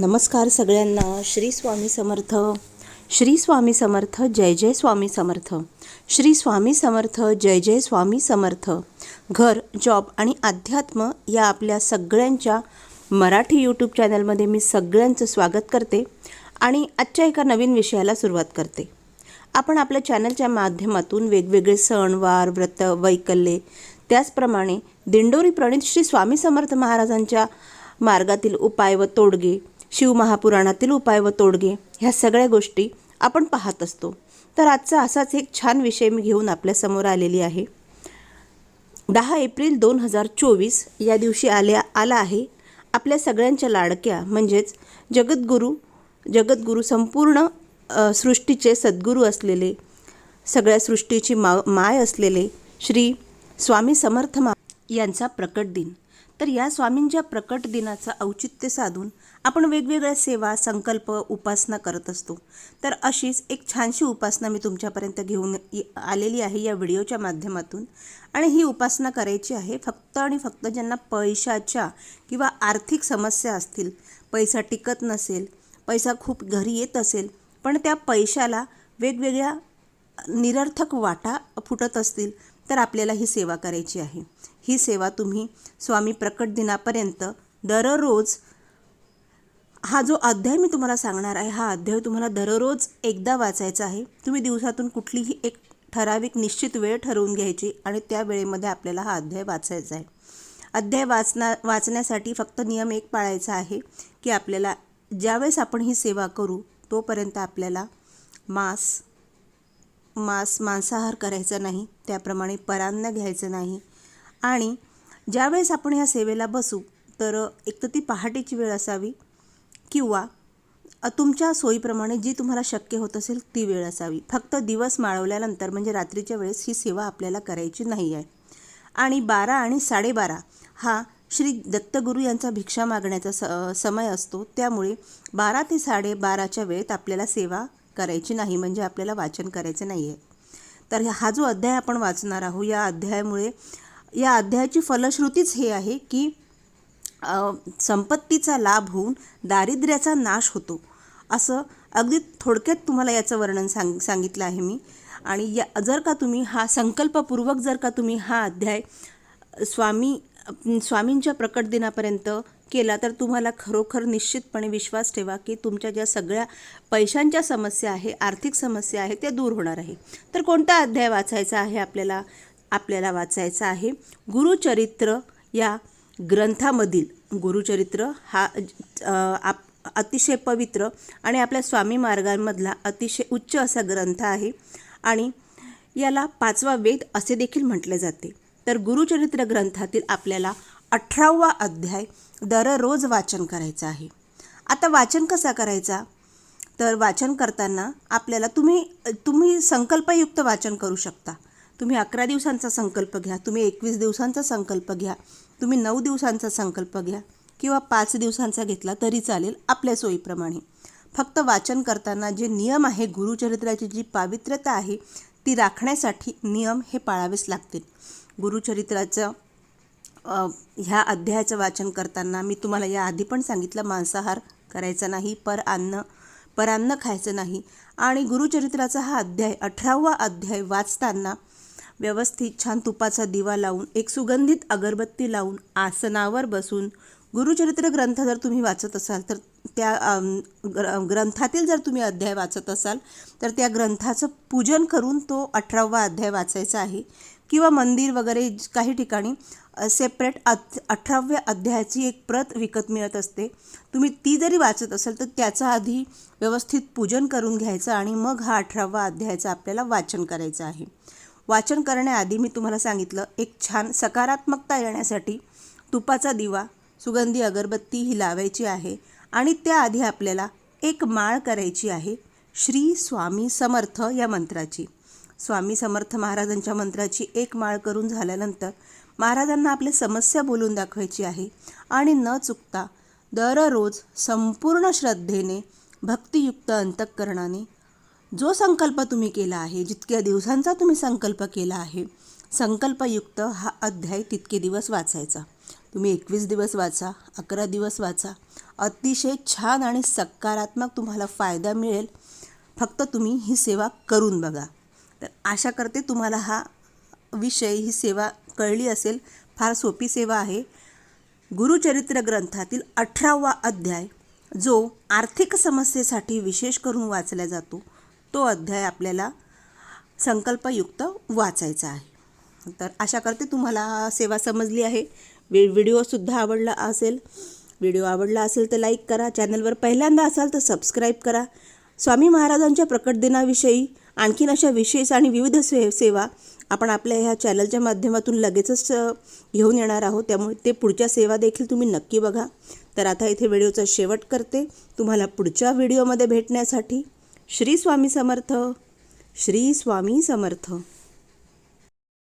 नमस्कार सगळ्यांना. श्री स्वामी समर्थ. श्री स्वामी समर्थ जय जय स्वामी समर्थ. श्री स्वामी समर्थ जय जय स्वामी समर्थ. घर जॉब आणि अध्यात्म या आपल्या सगळ्यांच्या मराठी यूट्यूब चॅनलमध्ये मी सगळ्यांचं स्वागत करते आणि आजच्या एका नवीन विषयाला सुरुवात करते. आपण आपल्या चॅनलच्या माध्यमातून वेगवेगळे सण वार व्रत वैकल्ये त्याचप्रमाणे दिंडोरी प्रणित श्री स्वामी समर्थ महाराजांच्या मार्गातील उपाय व तोडगे शिवमहापुराणातील उपाय व तोडगे ह्या सगळ्या गोष्टी आपण पाहत असतो. तर आजचा असाच एक छान विषय मी घेऊन आपल्यासमोर आलेली आहे. दहा एप्रिल दोन हजार चोवीस या दिवशी आल्या आला आहे आपल्या सगळ्यांच्या लाडक्या म्हणजेच जगद्गुरू जगद्गुरू संपूर्ण सृष्टीचे सद्गुरू असलेले सगळ्या सृष्टीची मा माय असलेले श्री स्वामी समर्थ मा यांचा प्रकट दिन. तर या स्वामींच्या प्रकट दिनाचं औचित्य साधून आपण वेगवेगळ्या सेवा संकल्प उपासना करत असतो. तर अशीच एक छानशी उपासना मी तुमच्यापर्यंत घेऊन आलेली आहे या व्हिडिओच्या माध्यमातून. आणि ही उपासना करायची आहे फक्त आणि फक्त ज्यांना पैशाच्या किंवा आर्थिक समस्या असतील पैसा टिकत नसेल पैसा खूप घरी येत असेल पण त्या पैशाला वेगवेगळ्या निरर्थक वाटा फुटत असतील तर आपल्याला ही सेवा करायची आहे. ही सेवा तुम्ही स्वामी प्रकट दिनापर्यंत दररोज हा जो अध्याय मी तुम्हाला सांगणार आहे हा अध्याय तुम्हाला दररोज एकदा वाचायचा आहे. तुम्ही दिवसातून कुठलीही एक ठराविक निश्चित वेळ ठरवून घ्यायची आणि त्या वेळेमध्ये आपल्याला हा अध्याय वाचायचा आहे. अध्याय वाचना वाचण्यासाठी फक्त नियम एक पाळायचा आहे की आपल्याला ज्यावेळेस आपण ही सेवा करू तोपर्यंत आपल्याला मांस मांस मांसाहार करायचा नाही त्याप्रमाणे परान्न घ्यायचं नाही. आणि ज्यावेळेस आपण ह्या सेवेला बसू तर एक तर ती पहाटेची वेळ असावी किंवा तुमच्या सोयीप्रमाणे जी तुम्हाला शक्य होत असेल ती वेळ असावी. फक्त दिवस माळवल्यानंतर म्हणजे रात्रीच्या वेळेस ही सेवा आपल्याला करायची नाही आहे. आणि बारा आणि साडेबारा हा श्री दत्तगुरू यांचा भिक्षा मागण्याचा स समय असतो. त्यामुळे बारा ते साडेबाराच्या वेळेत आपल्याला सेवा करायची नाही म्हणजे आपल्याला वाचन करायचं नाही आहे तर हा जो अध्याय आपण वाचणार आहोत या अध्यायामुळे या अध्यायाची फलश्रुतीच हे आहे की संपत्तीचा लाभ होऊन दारिद्र्याचा नाश होतो. असं अगदी थोडक्यात तुम्हाला याचं वर्णन सांग सांगितलं आहे मी. आणि या जर का तुम्ही हा संकल्पपूर्वक जर का तुम्ही हा अध्याय स्वामी स्वामींच्या प्रकट दिनापर्यंत केला तर तुम्हाला खरोखर निश्चितपणे विश्वास ठेवा की तुमच्या ज्या सगळ्या पैशांच्या समस्या आहे आर्थिक समस्या आहे त्या दूर होणार आहे. तर कोणता अध्याय वाचायचा आहे आपल्याला? आपल्याला वाचायचा आहे गुरुचरित्र या ग्रंथामधील. गुरुचरित्र हा आप अतिशय पवित्र आणि आपल्या स्वामी मार्गांमधला अतिशय उच्च असा ग्रंथ आहे आणि याला पाचवा वेद असे देखील म्हटले जाते. तर गुरुचरित्र ग्रंथातील आपल्याला अठरावा अध्याय दररोज वाचन करायचं आहे. आता वाचन कसा करायचा? तर वाचन करताना आपल्याला तुम्ही तुम्ही संकल्पयुक्त वाचन करू शकता. तुम्ही अकरा दिवसांचा संकल्प घ्या तुम्ही एकवीस दिवसांचा संकल्प घ्या तुम्ही नऊ दिवसांचा संकल्प घ्या किंवा पाच दिवसांचा घेतला तरी चालेल आपल्या सोयीप्रमाणे. फक्त वाचन करताना जे नियम आहे गुरुचरित्राची जी पावित्र्यता आहे ती राखण्यासाठी नियम हे पाळावेच लागतील. गुरुचरित्राचं ह्या अध्यायाचं वाचन करताना मी तुम्हाला याआधी पण सांगितलं मांसाहार करायचा नाही पर अन्न परान्न खायचं नाही. आणि गुरुचरित्राचा हा अध्याय अठरावा अध्याय वाचताना व्यवस्थित छान तुपाचा दिवा लावून एक सुगंधित अगरबत्ती लावून आसनावर बसून गुरुचरित्र ग्रंथ जर तुम्ही वाचत असाल तर त्या ग्र ग्रंथातील जर तुम्ही अध्याय वाचत असाल तर त्या ग्रंथाचं पूजन करून तो अठरावा अध्याय वाचायचा आहे. किंवा मंदिर वगैरे काही ठिकाणी सेपरेट अथ अठराव्या अध्यायाची एक प्रत विकत मिळत असते. तुम्ही ती जरी वाचत असाल तर त्याचा आधी व्यवस्थित पूजन करून घ्यायचं आणि मग हा अठरावा अध्यायाचं आपल्याला वाचन करायचं आहे. वाचन करण्याआधी मी तुम्हाला सांगितलं एक छान सकारात्मकता येण्यासाठी तुपाचा दिवा सुगंधी अगरबत्ती ही लावायची आहे आणि त्याआधी आपल्याला एक माळ करायची आहे श्री स्वामी समर्थ या मंत्राची. स्वामी समर्थ महाराजांच्या मंत्राची एक माळ करून झाल्यानंतर महाराजांना आपली समस्या बोलून दाखवायची आहे आणि न चुकता दररोज संपूर्ण श्रद्धेने भक्तियुक्त अंतःकरणाने जो संकल्प तुम्ही केला आहे जितक्या दिवसांचा तुम्ही संकल्प केला आहे संकल्पयुक्त हा अध्याय तितके दिवस वाचायचा. तुम्ही एकवीस दिवस वाचा अकरा दिवस वाचा. अतिशय छान आणि सकारात्मक तुम्हाला फायदा मिळेल. फक्त तुम्ही ही सेवा करून बघा. तर आशा करते तुम्हाला हा विषय ही सेवा कळली असेल. फार सोपी सेवा आहे. गुरुचरित्र ग्रंथातील अठरावा अध्याय जो आर्थिक समस्येसाठी विशेष करून वाचला जातो तो अध्याय आपल्याला संकल्पयुक्त वाचायचा आहे. तर आशा करते तुम्हाला सेवा समजली आहे. वि व्हिडिओसुद्धा आवडला असेल व्हिडिओ आवडला असेल तर लाईक करा. चॅनलवर पहिल्यांदा असाल तर सबस्क्राईब करा. स्वामी महाराजांच्या प्रकट दिनाविषयी आणखीन अशा विशेष आणि विविध से सेवा आपण आपल्या ह्या चॅनलच्या माध्यमातून लगेचच घेऊन येणार आहोत. त्यामुळे ते पुढच्या सेवा देखील तुम्ही नक्की बघा. तर आता इथे व्हिडिओचा शेवट करते. तुम्हाला पुढच्या व्हिडिओमध्ये भेटण्यासाठी श्री स्वामी समर्थ. श्री स्वामी समर्थ.